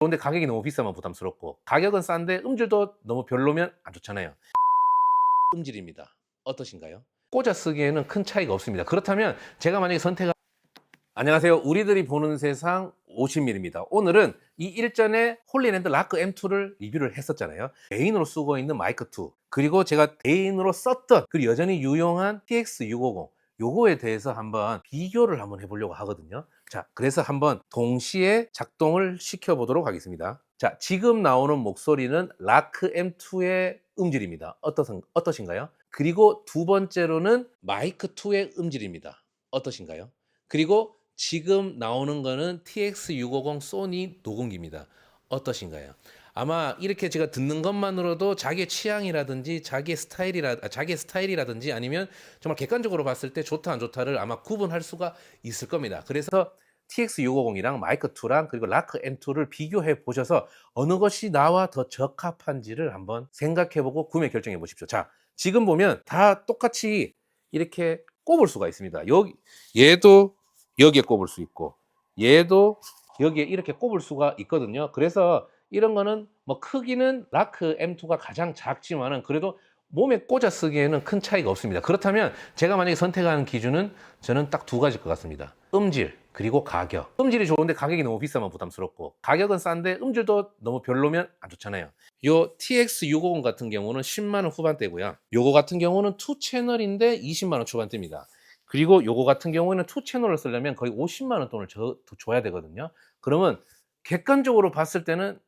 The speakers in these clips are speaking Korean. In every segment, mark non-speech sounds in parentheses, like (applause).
그런데 가격이 너무 비싸면 부담스럽고 가격은 싼데 음질도 너무 별로면 안 좋잖아요. (laughs) 음질입니다. 어떠신가요? 꽂아 쓰기에는 큰 차이가 없습니다. 그렇다면 제가 만약에 선택 안녕하세요. 우리들이 보는 세상 50mm입니다. 오늘은 이 일전에 홀리랜드 라크 M2를 리뷰를 했었잖아요. 메인으로 쓰고 있는 마이크 2 그리고 제가 메인으로 썼던 그리고 여전히 유용한 TX650 요거에 대해서 한번 비교를 한번 해보려고 하거든요. 자, 그래서 한번 동시에 작동을 시켜보도록 하겠습니다. 자, 지금 나오는 목소리는 라크 M2의 음질입니다. 어떠신, 어떠신가요? 그리고 두 번째로는 마이크 2의 음질입니다. 어떠신가요? 그리고 지금 나오는 거는 TX650 소니 녹음기입니다. 어떠신가요? 아마 이렇게 제가 듣는 것만으로도 자기의 취향이라든지 자기의 스타일이라 아, 자기의 스타일이라든지 아니면 정말 객관적으로 봤을 때 좋다 안 좋다를 아마 구분할 수가 있을 겁니다. 그래서 TX650이랑 마이크 2랑 그리고 라크 M2를 비교해 보셔서 어느 것이 나와 더 적합한지를 한번 생각해 보고 구매 결정해 보십시오. 자, 지금 보면 다 똑같이 이렇게 꼽을 수가 있습니다. 여기 얘도 여기에 꼽을 수 있고 얘도 여기에 이렇게 꼽을 수가 있거든요. 그래서 이런 거는 뭐 크기는 라크 M2가 가장 작지만은 그래도 몸에 꽂아 쓰기에는 큰 차이가 없습니다. 그렇다면 제가 만약에 선택하는 기준은 저는 딱 두 가지일 것 같습니다. 음질 그리고 가격. 음질이 좋은데 가격이 너무 비싸면 부담스럽고 가격은 싼데 음질도 너무 별로면 안 좋잖아요. 요 TX650 같은 경우는 10만 원 후반대고요. 요거 같은 경우는 투 채널인데 20만 원 초반대입니다. 그리고 요거 같은 경우는 투 채널을 쓰려면 거의 50만 원 돈을 저, 줘야 되거든요. 그러면 객관적으로 봤을 때는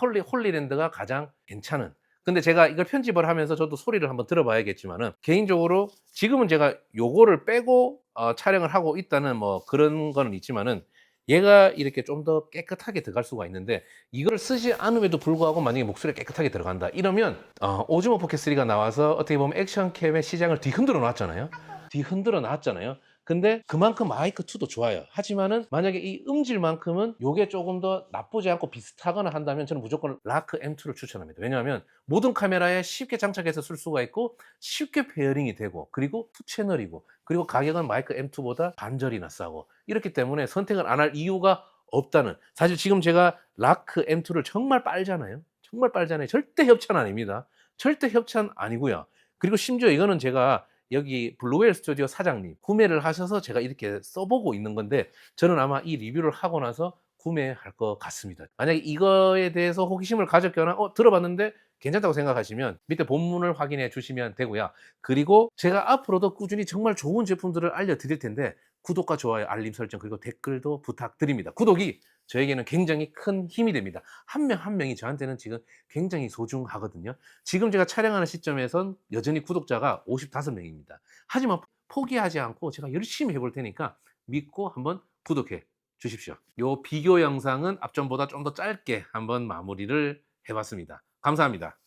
홀리 홀리랜드가 가장 괜찮은. 근데 제가 이걸 편집을 하면서 저도 소리를 한번 들어봐야겠지만은 개인적으로 지금은 제가 요거를 빼고 어, 촬영을 하고 있다는 뭐 그런 거는 있지만은 얘가 이렇게 좀 더 깨끗하게 들어갈 수가 있는데 이걸 쓰지 않음에도 불구하고 만약에 목소리가 깨끗하게 들어간다 이러면 어, 오즈모 포켓 3가 나와서 어떻게 보면 액션캠의 시장을 뒤흔들어 놨잖아요. 뒤흔들어 놨잖아요. 근데 그만큼 마이크 2도 좋아요. 하지만은 만약에 이 음질만큼은 요게 조금 더 나쁘지 않고 비슷하거나 한다면 저는 무조건 라크 M2를 추천합니다. 왜냐하면 모든 카메라에 쉽게 장착해서 쓸 수가 있고 쉽게 페어링이 되고 그리고 투 채널이고 그리고 가격은 마이크 M2보다 반절이나 싸고 이렇기 때문에 선택을 안 할 이유가 없다는 사실 지금 제가 라크 M2를 정말 빨잖아요. 정말 빨잖아요. 절대 협찬 아닙니다. 절대 협찬 아니고요. 그리고 심지어 이거는 제가 여기 블루웨일 스튜디오 사장님 구매를 하셔서 제가 이렇게 써보고 있는 건데 저는 아마 이 리뷰를 하고 나서 구매할 것 같습니다. 만약에 이거에 대해서 호기심을 가졌거나 어 들어봤는데 괜찮다고 생각하시면 밑에 본문을 확인해 주시면 되고요. 그리고 제가 앞으로도 꾸준히 정말 좋은 제품들을 알려드릴 텐데 구독과 좋아요, 알림 설정 그리고 댓글도 부탁드립니다. 구독이 저에게는 굉장히 큰 힘이 됩니다. 한명한 명이 저한테는 지금 굉장히 소중하거든요. 지금 제가 촬영하는 시점에선 여전히 구독자가 55명입니다. 하지만 포기하지 않고 제가 열심히 해볼 테니까 믿고 한번 구독해 주십시오. 요 비교 영상은 앞전보다 좀 더 짧게 한번 마무리를 해봤습니다. 감사합니다.